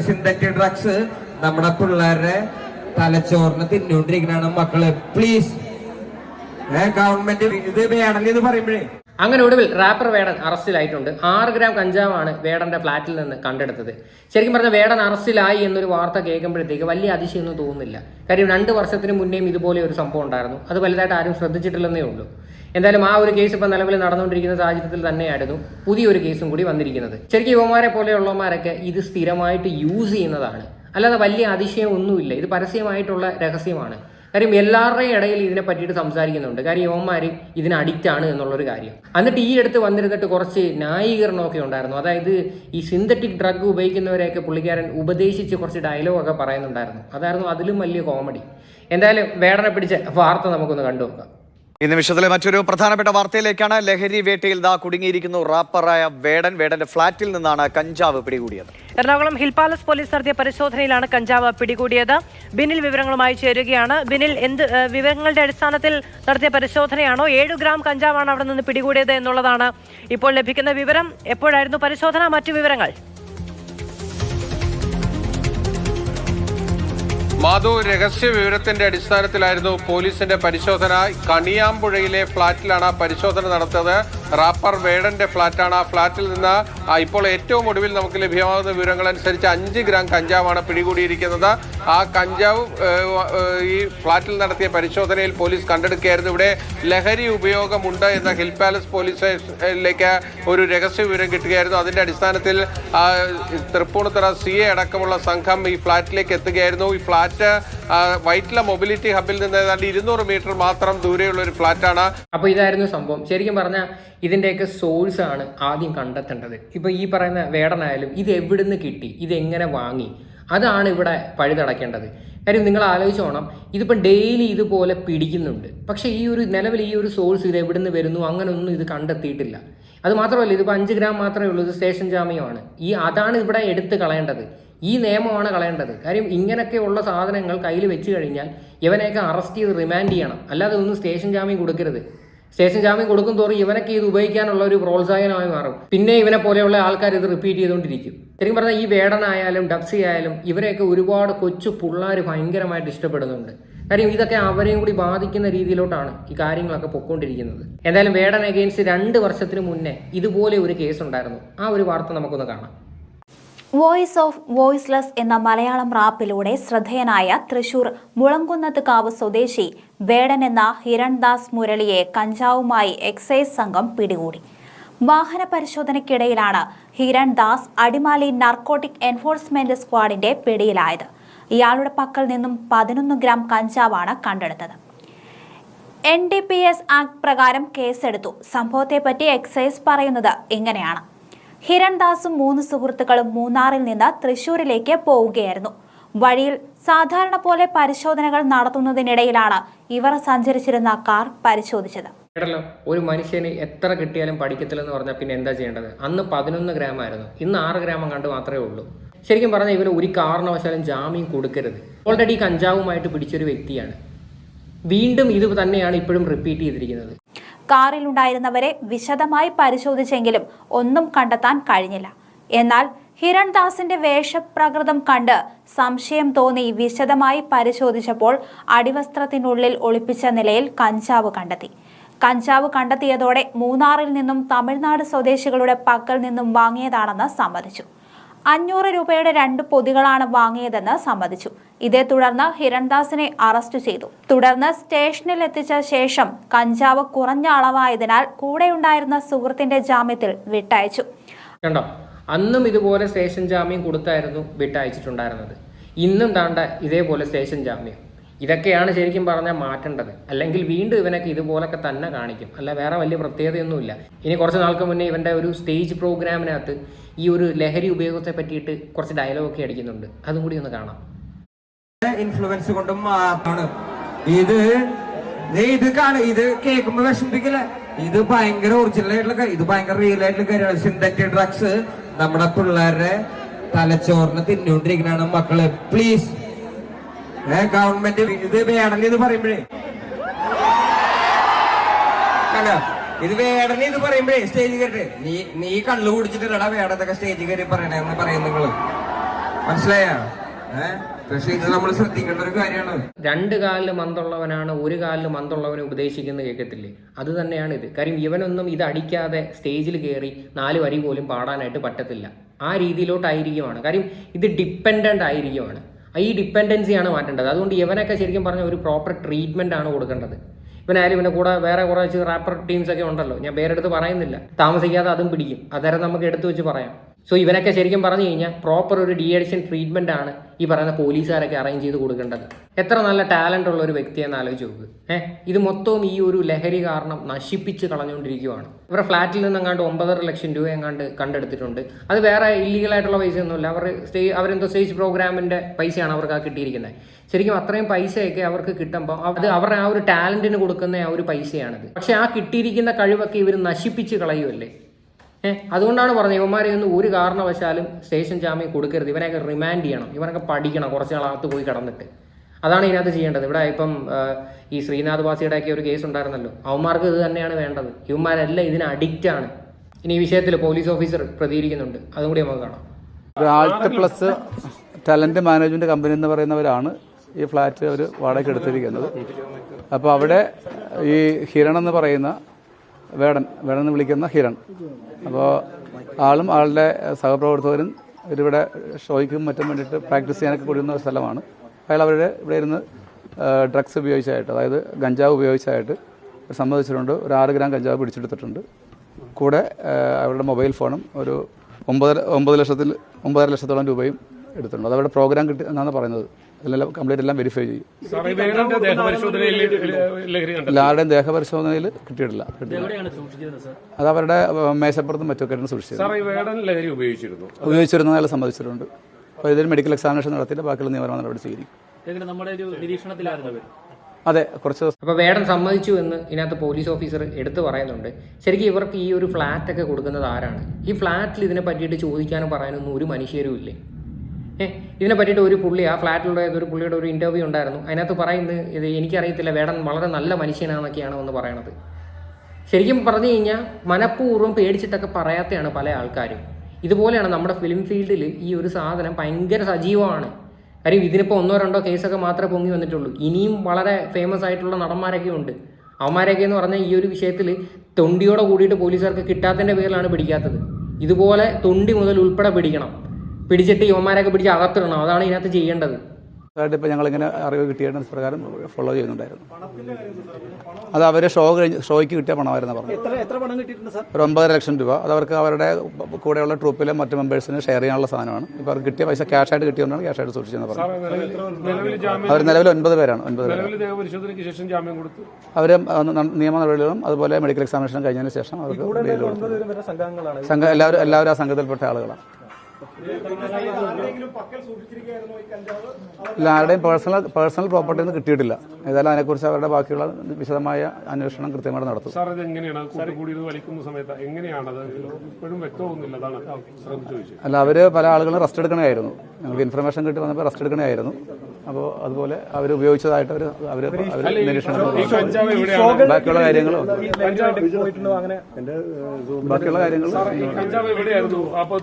Synthetic drugs നമ്മുടെ പിള്ളേരുടെ തലച്ചോറിന് തിന്നുകൊണ്ടിരിക്കുന്നതാണ് മക്കൾ. പ്ലീസ് ഗവൺമെന്റ് ഇത് ഇത് പറയുമ്പോഴേ അങ്ങനെ ഒടുവിൽ റാപ്പർ വേടൻ അറസ്റ്റിലായിട്ടുണ്ട്. ആറ് ഗ്രാം കഞ്ചാവാണ് വേടന്റെ ഫ്ളാറ്റിൽ നിന്ന് കണ്ടെടുത്തത്. ശരിക്കും പറഞ്ഞാൽ വേടൻ അറസ്റ്റിലായി എന്നൊരു വാർത്ത കേൾക്കുമ്പോഴത്തേക്ക് വലിയ അതിശയൊന്നും തോന്നുന്നില്ല. കാര്യം രണ്ട് വർഷത്തിന് മുന്നേയും ഇതുപോലെ ഒരു സംഭവം ഉണ്ടായിരുന്നു. അത് വലുതായിട്ട് ആരും ശ്രദ്ധിച്ചിട്ടില്ലെന്നേ ഉള്ളൂ. എന്തായാലും ആ ഒരു കേസ് ഇപ്പം നിലവിൽ നടന്നുകൊണ്ടിരിക്കുന്ന സാഹചര്യത്തിൽ തന്നെയായിരുന്നു പുതിയൊരു കേസും കൂടി വന്നിരിക്കുന്നത്. ശരിക്കും യുവമാരെ പോലെയുള്ളവന്മാരൊക്കെ ഇത് സ്ഥിരമായിട്ട് യൂസ് ചെയ്യുന്നതാണ്. അല്ലാതെ വലിയ അതിശയം ഒന്നുമില്ല. ഇത് പരസ്യമായിട്ടുള്ള രഹസ്യമാണ്. കാര്യം എല്ലാവരുടെയും ഇടയിൽ ഇതിനെ പറ്റിയിട്ട് സംസാരിക്കുന്നുണ്ട്. കാര്യം യുവന്മാർ ഇതിന് അഡിക്റ്റ് ആണ് എന്നുള്ളൊരു കാര്യം. എന്നിട്ട് ഈ അടുത്ത് വന്നിരുന്നിട്ട് കുറച്ച് ന്യായീകരണമൊക്കെ ഉണ്ടായിരുന്നു. അതായത് ഈ സിന്തറ്റിക് ഡ്രഗ് ഉപയോഗിക്കുന്നവരെയൊക്കെ പുള്ളിക്കാരൻ ഉപദേശിച്ച് കുറച്ച് ഡയലോഗൊക്കെ പറയുന്നുണ്ടായിരുന്നു. അതായിരുന്നു അതിലും വലിയ കോമഡി എന്തായാലും വേടനെ പിടിച്ച വാർത്ത നമുക്കൊന്ന് കണ്ടു നോക്കാം ഈ നിമിഷത്തിലെ മറ്റൊരു പ്രധാനപ്പെട്ട വാർത്തയിലേക്കാണ് ലഹരി വേട്ടയിൽ ദാ കുടുങ്ങിയിരിക്കുന്നു റാപ്പറായ വേടൻ. വേടന്റെ ഫ്ളാറ്റിൽ നിന്നാണ് കഞ്ചാവ് പിടികൂടിയത്. എറണാകുളം ഹിൽ പാലസ് പോലീസ് നടത്തിയ പരിശോധനയിലാണ് കഞ്ചാവ് പിടികൂടിയത്. ബിനിൽ വിവരങ്ങളുമായി ചേരുകയാണ്. ബിനിൽ എന്ത് വിവരങ്ങളുടെ അടിസ്ഥാനത്തിൽ നടത്തിയ പരിശോധനയാണോ? ഏഴു ഗ്രാം കഞ്ചാവാണ് അവിടെ നിന്ന് പിടികൂടിയത് എന്നുള്ളതാണ് ഇപ്പോൾ ലഭിക്കുന്ന വിവരം. എപ്പോഴായിരുന്നു പരിശോധന? മറ്റു വിവരങ്ങൾ. മാധു രഹസ്യ വിവരത്തിന്റെ അടിസ്ഥാനത്തിലായിരുന്നു പോലീസിന്റെ പരിശോധന. കണിയാമ്പുഴയിലെ ഫ്ളാറ്റിലാണ് പരിശോധന നടത്തിയത്. റാപ്പർ വേഡന്റെ ഫ്ളാറ്റാണ് ആ ഫ്ളാറ്റിൽ നിന്ന് ഇപ്പോൾ ഏറ്റവും ഒടുവിൽ നമുക്ക് ലഭ്യമാകുന്ന വിവരങ്ങൾ അനുസരിച്ച് അഞ്ച് ഗ്രാം കഞ്ചാവാണ് പിടികൂടിയിരിക്കുന്നത്. ആ കഞ്ചാവ് ഈ ഫ്ളാറ്റിൽ നടത്തിയ പരിശോധനയിൽ പോലീസ് കണ്ടെടുക്കുകയായിരുന്നു. ഇവിടെ ലഹരി ഉപയോഗമുണ്ട് എന്ന ഹിൽ പാലസ് പോലീസ് സ്റ്റേഷനിലേക്ക് ഒരു രഹസ്യ വിവരം കിട്ടുകയായിരുന്നു. അതിന്റെ അടിസ്ഥാനത്തിൽ തൃപ്പൂണിത്തറ സി എ അടക്കമുള്ള സംഘം ഈ ഫ്ളാറ്റിലേക്ക് എത്തുകയായിരുന്നു. ഈ ഫ്ളാറ്റ് വൈറ്റില മൊബിലിറ്റി ഹബിൽ നിന്ന് ഏതാണ്ട് ഇരുന്നൂറ് മീറ്റർ മാത്രം ദൂരെയുള്ള ഒരു ഫ്ളാറ്റാണ് അപ്പോൾ ഇതായിരുന്നു സംഭവം. ശരിക്കും പറഞ്ഞാൽ ഇതിന്റെയൊക്കെ സോഴ്സ് ആണ് ആദ്യം കണ്ടെത്തേണ്ടത്. ഇപ്പോൾ ഈ പറയുന്ന വേടനായാലും ഇത് എവിടുന്ന് കിട്ടി? ഇത് എങ്ങനെ വാങ്ങി? അതാണ് ഇവിടെ പഴുതടക്കേണ്ടത് കാര്യം നിങ്ങൾ ആലോചിച്ചോണം ഇതിപ്പം ഡെയിലി ഇതുപോലെ പിടിക്കുന്നുണ്ട്. പക്ഷേ ഈ ഒരു നിലവിൽ ഈ ഒരു സോഴ്സ് ഇത് എവിടുന്ന് വരുന്നു? അങ്ങനെയൊന്നും ഇത് കണ്ടെത്തിയിട്ടില്ല. അത് മാത്രമല്ല ഇതിപ്പോൾ അഞ്ച് ഗ്രാം മാത്രമേ ഉള്ളൂ. ഇത് സ്റ്റേഷൻ ജാമ്യമാണ്. ഈ അതാണ് ഇവിടെ എടുത്ത് കളയേണ്ടത്. ഈ നിയമമാണ് കളയേണ്ടത്. കാര്യം ഇങ്ങനെയൊക്കെയുള്ള സാധനങ്ങൾ കയ്യിൽ വെച്ച് കഴിഞ്ഞാൽ ഇവനെയൊക്കെ അറസ്റ്റ് ചെയ്ത് റിമാൻഡ് ചെയ്യണം. അല്ലാതെ ഒന്നും സ്റ്റേഷൻ ജാമ്യം കൊടുക്കരുത്. സ്റ്റേഷൻ ജാമ്യം കൊടുക്കും തോറും ഇവനൊക്കെ ഇത് ഉപയോഗിക്കാനുള്ള ഒരു പ്രോത്സാഹനമായി മാറും. പിന്നെ ഇവനെ പോലെയുള്ള ആൾക്കാർ ഇത് റിപ്പീറ്റ് ചെയ്തുകൊണ്ടിരിക്കും. ശരിക്കും പറഞ്ഞാൽ ഈ വേടനായാലും ഡബ്സി ആയാലും ഇവരെയൊക്കെ ഒരുപാട് കൊച്ചു പിള്ളേർ ഭയങ്കരമായിട്ട് ഇഷ്ടപ്പെടുന്നുണ്ട്. കാര്യം ഇതൊക്കെ അവരെയും കൂടി ബാധിക്കുന്ന രീതിയിലോട്ടാണ് ഈ കാര്യങ്ങളൊക്കെ പൊക്കോണ്ടിരിക്കുന്നത് എന്തായാലും വേടൻ അഗെയിൻസ്റ്റ് രണ്ട് വർഷത്തിന് മുന്നേ ഇതുപോലെ ഒരു കേസ് ഉണ്ടായിരുന്നു. ആ ഒരു വാർത്ത നമുക്കൊന്ന് കാണാം. വോയിസ് ഓഫ് വോയിസ്ലെസ് എന്ന മലയാളം റാപ്പിലൂടെ ശ്രദ്ധേയനായ തൃശൂർ മുളങ്കുന്നത് കാവ് സ്വദേശി വേടൻ എന്ന ഹിരൺദാസ് മുരളിയെ കഞ്ചാവുമായി എക്സൈസ് സംഘം പിടികൂടി. വാഹന പരിശോധനയ്ക്കിടയിലാണ് ഹിരൺദാസ് അടിമാലി നാർക്കോട്ടിക് എൻഫോഴ്സ്മെന്റ് സ്ക്വാഡിന്റെ പിടിയിലായത്. ഇയാളുടെ പക്കൽ നിന്നും പതിനൊന്ന് ഗ്രാം കഞ്ചാവാണ് കണ്ടെടുത്തത്. N D P S act പ്രകാരം കേസെടുത്തു. സംഭവത്തെപ്പറ്റി എക്സൈസ് പറയുന്നത് ഇങ്ങനെയാണ്. ഹിരൺദാസും മൂന്ന് സുഹൃത്തുക്കളും മൂന്നാറിൽ നിന്ന് തൃശൂരിലേക്ക് പോവുകയായിരുന്നു. വഴിയിൽ സാധാരണ പോലെ പരിശോധനകൾ നടത്തുന്നതിനിടയിലാണ് ഇവർ സഞ്ചരിച്ചിരുന്ന കാർ പരിശോധിച്ചത്. ഒരു മനുഷ്യന് എത്ര കിട്ടിയാലും പഠിക്കത്തില്ലെന്ന് പറഞ്ഞാൽ പിന്നെ എന്താ ചെയ്യേണ്ടത്? അന്ന് പതിനൊന്ന് ഗ്രാം ആയിരുന്നു ഇന്ന് ആറ് ഗ്രാമം കണ്ടു മാത്രമേ ഉള്ളൂ. ശരിക്കും പറഞ്ഞാൽ ഇവന് ഒരു കാരണവശാലും ജാമ്യം കൊടുക്കരുത്. ഓൾറെഡി കഞ്ചാവുമായിട്ട് പിടിച്ചൊരു വ്യക്തിയാണ്. വീണ്ടും ഇത് തന്നെയാണ് ഇപ്പോഴും റിപ്പീറ്റ് ചെയ്തിരിക്കുന്നത്. കാറിലുണ്ടായിരുന്നവരെ വിശദമായി പരിശോധിച്ചെങ്കിലും ഒന്നും കണ്ടെത്താൻ കഴിഞ്ഞില്ല. എന്നാൽ ഹിരൺദാസിന്റെ വേഷപ്രകൃതം കണ്ട് സംശയം തോന്നി വിശദമായി പരിശോധിച്ചപ്പോൾ അടിവസ്ത്രത്തിനുള്ളിൽ ഒളിപ്പിച്ച നിലയിൽ കഞ്ചാവ് കണ്ടെത്തി. കഞ്ചാവ് കണ്ടെത്തിയതോടെ മൂന്നാറിൽ നിന്നും തമിഴ്നാട് സ്വദേശികളുടെ പക്കൽ നിന്നും വാങ്ങിയതാണെന്ന് സമ്മതിച്ചു. അഞ്ഞൂറ് രൂപയുടെ രണ്ട് പൊതികളാണ് വാങ്ങിയതെന്ന് സമ്മതിച്ചു. ഇതേ തുടർന്ന് ഹിരൺദാസിനെ അറസ്റ്റ് ചെയ്തു. തുടർന്ന് സ്റ്റേഷനിൽ എത്തിച്ച ശേഷം കഞ്ചാവ് കുറഞ്ഞ അളവായതിനാൽ കൂടെയുണ്ടായിരുന്ന സുഹൃത്തിന്റെ ജാമ്യത്തിൽ വിട്ടയച്ചു. കണ്ടോ? അന്നും ഇതുപോലെ സ്റ്റേഷൻ ജാമ്യം കൊടുത്തായിരുന്നു വിട്ടയച്ചിട്ടുണ്ടായിരുന്നത്. ഇന്നും താണ്ട ഇതേപോലെ സ്റ്റേഷൻ ജാമ്യം. ഇതൊക്കെയാണ് ശരിക്കും പറഞ്ഞാൽ മാറ്റേണ്ടത്. അല്ലെങ്കിൽ വീണ്ടും ഇവനൊക്കെ ഇതുപോലൊക്കെ തന്നെ കാണിക്കും. അല്ല വേറെ വലിയ പ്രത്യേകതയൊന്നുമില്ല. ഇനി കുറച്ച് നാൾക്ക് മുന്നേ ഇവന്റെ ഒരു സ്റ്റേജ് പ്രോഗ്രാമിനകത്ത് ഈ ഒരു ലഹരി ഉപയോഗത്തെ പറ്റിയിട്ട് കുറച്ച് ഡയലോഗൊക്കെ അടിക്കുന്നുണ്ട്. അതും കൂടി ഒന്ന് കാണാം. ഇൻഫ്ലുവൻസ് കൊണ്ട് മാത്രമാണ്. ഇത് ഇത് കാണ ഇത് കേൾക്കുമ്പോ വിഷമിപ്പിക്കില്ല. ഇത് ഭയങ്കര ഒറിജിനൽ ആയിട്ടുള്ള ഇത് ഭയങ്കര റിയൽ ആയിട്ടുള്ള കാര്യമാണ്. സിന്തറ്റിക് ഡ്രഗ്സ് നമ്മുടെ പിള്ളേരുടെ തലച്ചോറിന് തിന്നുകൊണ്ടിരിക്കുന്നതാണ് മക്കൾ. പ്ലീസ് ഗവൺമെന്റ് ഇത് വേണമെന്ന് എന്ന് പറയുമ്പോഴേ. ഇത് വേടനെ എന്ന് പറയുമ്പോഴേ സ്റ്റേജ് കയറി നീ നീ കള്ളു കുടിച്ചിട്ടില്ലടാ വേടത്തൊക്കെ സ്റ്റേജ് കയറി പറയണെന്ന് പറയും നിങ്ങൾ. മനസ്സിലായോ? ഇത് നമ്മൾ ശ്രദ്ധിക്കേണ്ട ഒരു കാര്യമാണ്. രണ്ട് കാലിൽ മന്തുള്ളവനാണ് ഒരു കാലിൽ മന്തുള്ളവനെ ഉപദേശിക്കുന്നത് കേൾക്കത്തില്ലേ? അത് തന്നെയാണ് ഇത്. കാര്യം ഇവനൊന്നും ഇത് അടിക്കാതെ സ്റ്റേജിൽ കയറി നാല് വരി പോലും പാടാനായിട്ട് പറ്റത്തില്ല. ആ രീതിയിലോട്ടായിരിക്കുമാണ് കാര്യം ഇത് ഡിപ്പെൻഡന്റ് ആയിരിക്കുമാണ് ഈ ഡിപ്പെൻഡൻസിയാണ് മാറ്റേണ്ടത്. അതുകൊണ്ട് ഇവനൊക്കെ ശരിക്കും പറഞ്ഞ ഒരു പ്രോപ്പർ ട്രീറ്റ്മെന്റ് ആണ് കൊടുക്കേണ്ടത്. ഇവനായാലും ഇവന്റെ കൂടെ വേറെ കുറച്ച് റാപ്പർ ടീംസ് ഒക്കെ ഉണ്ടല്ലോ. ഞാൻ പേരെടുത്ത് പറയുന്നില്ല. താമസിക്കാതെ അതും പിടിക്കും. അന്നേരം നമുക്ക് എടുത്തു വെച്ച് പറയാം. സോ ഇവനൊക്കെ ശരിക്കും പറഞ്ഞു കഴിഞ്ഞാൽ പ്രോപ്പർ ഒരു ഡി അഡിഷൻ ട്രീറ്റ്മെന്റ് ആണ് ഈ പറയുന്ന പോലീസുകാരൊക്കെ അറേഞ്ച് ചെയ്ത് കൊടുക്കേണ്ടത്. എത്ര നല്ല ടാലന്റ് ഉള്ള ഒരു വ്യക്തിയെന്ന് ആലോചിച്ച് നോക്ക്. ഏഹ് ഇത് മൊത്തവും ഈ ഒരു ലഹരി കാരണം നശിപ്പിച്ച് കളഞ്ഞുകൊണ്ടിരിക്കുകയാണ് ഇവരുടെ ഫ്ലാറ്റിൽ നിന്ന് എങ്ങാണ്ട് ഒമ്പതര ലക്ഷം രൂപ എങ്ങാണ്ട് കണ്ടെടുത്തിട്ടുണ്ട്. അത് വേറെ ഇല്ലീഗൽ ആയിട്ടുള്ള പൈസയൊന്നുമില്ല. അവർ സ്റ്റേ അവരെന്തോ സ്റ്റേജ് പ്രോഗ്രാമിന്റെ പൈസയാണ് അവർക്ക് ആ കിട്ടിയിരിക്കുന്നത്. ശരിക്കും അത്രയും പൈസയൊക്കെ അവർക്ക് കിട്ടുമ്പോൾ അത് അവരുടെ ആ ഒരു ടാലന്റിന് കൊടുക്കുന്ന ആ ഒരു പൈസയാണിത്. പക്ഷെ ആ കിട്ടിയിരിക്കുന്ന കഴിവൊക്കെ ഇവർ നശിപ്പിച്ച് കളയുമല്ലേ ഏഹ് അതുകൊണ്ടാണ് പറഞ്ഞത് ഇവന്മാരെ ഒന്നും ഒരു കാരണവശാലും സ്റ്റേഷൻ ജാമ്യം കൊടുക്കരുത്. ഇവനൊക്കെ റിമാൻഡ് ചെയ്യണം. ഇവനൊക്കെ പഠിക്കണം. കുറച്ച് നാളകത്ത് പോയി കടന്നിട്ട്. അതാണ് ഇതിനകത്ത് ചെയ്യേണ്ടത്. ഇവിടെ ഇപ്പം ഈ ശ്രീനാഥ് വാസിയുടെ ഒക്കെ ഒരു കേസ് ഉണ്ടായിരുന്നല്ലോ. അവന്മാർക്ക് ഇത് തന്നെയാണ് വേണ്ടത്. ഇവന്മാരെല്ലാം ഇതിന് അഡിക്റ്റ് ആണ്. ഇനി ഈ വിഷയത്തിൽ പോലീസ് ഓഫീസർ പ്രതികരിക്കുന്നുണ്ട്. അതും കൂടി നമുക്ക് കാണാം. പ്ലസ് ടാലന്റ് മാനേജ്മെന്റ് കമ്പനി എന്ന് പറയുന്നവരാണ് ഈ ഫ്ലാറ്റ് അവർ വാടകയ്ക്ക് എടുത്തിരിക്കുന്നത്. അപ്പോൾ അവിടെ ഈ ഹിരൺ എന്ന് പറയുന്ന വേടൻ വേടൻ വിളിക്കുന്ന ഹിരൺ. അപ്പോൾ ആളും ആളുടെ സഹപ്രവർത്തകരും ഇവരിവിടെ ഷോയ്ക്കും മറ്റും വേണ്ടിയിട്ട് പ്രാക്ടീസ് ചെയ്യാനൊക്കെ കൂടിയുന്ന ഒരു സ്ഥലമാണ്. അയാൾ അവരുടെ ഇവിടെ ഇരുന്ന് ഡ്രഗ്സ് ഉപയോഗിച്ചായിട്ട് അതായത് ഗഞ്ചാവ് ഉപയോഗിച്ചായിട്ട് സമ്മതിച്ചിട്ടുണ്ട്. ഒരു ആറ് ഗ്രാം ഗഞ്ചാവ് പിടിച്ചെടുത്തിട്ടുണ്ട്. കൂടെ അവരുടെ മൊബൈൽ ഫോണും ഒരു ഒമ്പതര ഒമ്പത് ലക്ഷത്തിൽ ഒമ്പതര ലക്ഷത്തോളം രൂപയും എടുത്തിട്ടുണ്ട്. അതവിടെ പ്രോഗ്രാം കിട്ടി എന്നാണ് പറയുന്നത്. അതിലെല്ലാം കംപ്ലീറ്റ് എല്ലാം വെരിഫൈ ചെയ്യും. എല്ലാവരുടെയും ദേഹപരിശോധനയിൽ കിട്ടിയിട്ടില്ല. അത് അവരുടെ മേശപ്പുറത്തും മറ്റൊക്കെ സൂക്ഷിച്ചത് ഉപയോഗിച്ചിരുന്നു. അയാൾ സമ്മതിച്ചിട്ടുണ്ട്. അപ്പോൾ ഇതിന് മെഡിക്കൽ എക്സാമിനേഷൻ നടത്തിയിട്ട് ബാക്കിയുള്ള നിയമപരമായ നടപടി സ്വീകരിക്കും. അതെ കുറച്ച് ദിവസം അപ്പോൾ വേടൻ സമ്മതിച്ചു എന്ന് ഇതിനകത്ത് പോലീസ് ഓഫീസർ എടുത്തു പറയുന്നുണ്ട്. ശരിക്കും ഇവർക്ക് ഈ ഒരു ഫ്ലാറ്റ് ഒക്കെ കൊടുക്കുന്നത് ആരാണ്? ഈ ഫ്ലാറ്റിൽ ഇതിനെ പറ്റിയിട്ട് ചോദിക്കാനും പറയാനൊന്നും ഒരു മനുഷ്യരും ഇല്ലേ ഇതിനെ പറ്റിയിട്ട് ഒരു പുള്ളി ആ ഫ്ലാറ്റിലുള്ള ഒരു പുള്ളിയുടെ ഒരു ഇന്റർവ്യൂ ഉണ്ടായിരുന്നു. അതിനകത്ത് പറയുന്നത് ഇത് എനിക്കറിയത്തില്ല വേടൻ വളരെ നല്ല മനുഷ്യനാണെന്നൊക്കെയാണ് ഒന്ന് പറയണത്. ശരിക്കും പറഞ്ഞു കഴിഞ്ഞാൽ മനഃപൂർവം പേടിച്ചിട്ടൊക്കെ പറയാത്തെയാണ് പല ആൾക്കാരും. ഇതുപോലെയാണ് നമ്മുടെ ഫിലിം ഫീൽഡിൽ ഈ ഒരു സാധനം ഭയങ്കര സജീവമാണ്. കാര്യം ഇതിനിപ്പോൾ ഒന്നോ രണ്ടോ കേസൊക്കെ മാത്രമേ പൊങ്ങി വന്നിട്ടുള്ളൂ. ഇനിയും വളരെ ഫേമസ് ആയിട്ടുള്ള നടന്മാരൊക്കെ ഉണ്ട്. അവന്മാരൊക്കെ എന്ന് പറഞ്ഞാൽ ഈ ഒരു വിഷയത്തിൽ തൊണ്ടിയോടെ കൂടിയിട്ട് പോലീസുകാർക്ക് കിട്ടാത്തതിന്റെ പേരിലാണ് പിടിക്കാത്തത്. ഇതുപോലെ തൊണ്ടി മുതൽ ഉൾപ്പെടെ പിടിക്കണം. പിടിച്ചിട്ട് യുവമാരൊക്കെ പിടിച്ച് അകത്തിടണം. അതാണ് ഇതിനകത്ത് ചെയ്യേണ്ടത്. ഇപ്പോൾ ഞങ്ങളിങ്ങനെ അറിവ് കിട്ടിയ പ്രകാരം ഫോളോ ചെയ്യുന്നുണ്ടായിരുന്നു. അത് അവർ ഷോ കഴിഞ്ഞ് ഷോയ്ക്ക് കിട്ടിയ പണമായിരുന്നു പറഞ്ഞു എത്ര എത്ര പണം കിട്ടിയിട്ടുണ്ട് സാർ? ഒരു ഒമ്പതര ലക്ഷം രൂപ. അത് അവർക്ക് അവരുടെ കൂടെയുള്ള ട്രൂപ്പിലെ മറ്റ് മെമ്പേഴ്സിന് ഷെയർ ചെയ്യാനുള്ള സാധനമാണ്. ഇപ്പൊ അവർക്ക് കിട്ടിയ പൈസ ക്യാഷ് ആയിട്ട് കിട്ടിയതുകൊണ്ടാണ് ക്യാഷ് ആയിട്ട് സൂക്ഷിച്ചെന്ന് പറഞ്ഞു അവർ നിലവിൽ ഒൻപത് പേരാണ് ഒൻപത് അവർ നിലവിൽ ദേഹപരിശോധനയ്ക്ക് ശേഷം ജാമ്യം കൊടുത്തു. അവർ നിയമ നടപടികളും അതുപോലെ മെഡിക്കൽ എക്സാമിനേഷൻ കഴിഞ്ഞതിന് ശേഷം അവർക്ക് എല്ലാവരും എല്ലാവരും ആ സംഘത്തിൽപ്പെട്ട ആളുകളാണ്. ഇല്ല ആരുടെയും പേഴ്സണൽ പേഴ്സണൽ പ്രോപ്പർട്ടി ഒന്നും കിട്ടിയിട്ടില്ല. ഏതായാലും അതിനെക്കുറിച്ച് അവരുടെ ബാക്കിയുള്ള വിശദമായ അന്വേഷണം കൃത്യമായിട്ട് നടത്തും. സാർ ഇത് എങ്ങനെയാണ്? കൂട്ടുകൂടി ഇത് വലിക്കുന്ന സമയത്ത് എങ്ങനെയാണത് ഇപ്പോഴും വ്യക്തമൊന്നുമില്ല. അതാണ് അല്ല അവർ പല ആളുകളും റെസ്റ്റ് എടുക്കണമായിരുന്നു ഞങ്ങൾക്ക് ഇൻഫർമേഷൻ കിട്ടി വന്നപ്പോൾ റെസ്റ്റ് എടുക്കണമായിരുന്നു അപ്പോൾ അതുപോലെ അവർ ഉപയോഗിച്ചതായിട്ട് അവർ അവർ അവർ നിരീക്ഷണം ബാക്കിയുള്ള കാര്യങ്ങളും ബാക്കിയുള്ള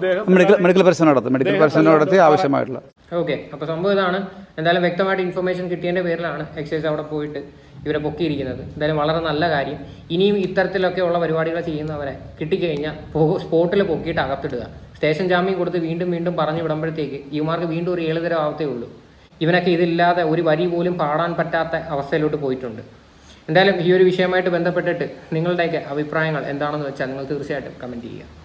ദേഹം മെഡിക്കൽ മെഡിക്കൽ പരിശോധന നടത്തും. മെഡിക്കൽ പരിശോധന നടത്തി ആവശ്യമായിട്ടുള്ള ഓക്കെ അപ്പോൾ സംഭവം ഇതാണ്. എന്തായാലും വ്യക്തമായിട്ട് ഇൻഫർമേഷൻ കിട്ടിയതിന്റെ പേരിലാണ് എക്സൈസ് അവിടെ പോയിട്ട് ഇവരെ പൊക്കിയിരിക്കുന്നത്. എന്തായാലും വളരെ നല്ല കാര്യം. ഇനിയും ഇത്തരത്തിലൊക്കെ ഉള്ള പരിപാടികൾ ചെയ്യുന്നവരെ കിട്ടിക്കഴിഞ്ഞാൽ സ്പോട്ടിൽ പൊക്കിയിട്ട് അകത്തിടുക. സ്റ്റേഷൻ ജാമ്യം കൊടുത്ത് വീണ്ടും വീണ്ടും പറഞ്ഞു വിടുമ്പോഴത്തേക്ക് ഇവമാർക്ക് വീണ്ടും ഒരു ഏഴുതരം ആവത്തേ ഉള്ളൂ. ഇവനൊക്കെ ഇതില്ലാതെ ഒരു വരി പോലും പാടാൻ പറ്റാത്ത അവസ്ഥയിലോട്ട് പോയിട്ടുണ്ട്. എന്തായാലും ഈ ഒരു വിഷയമായിട്ട് ബന്ധപ്പെട്ടിട്ട് നിങ്ങളുടെയൊക്കെ അഭിപ്രായങ്ങൾ എന്താണെന്ന് വെച്ചാൽ നിങ്ങൾ തീർച്ചയായിട്ടും കമന്റ് ചെയ്യുക.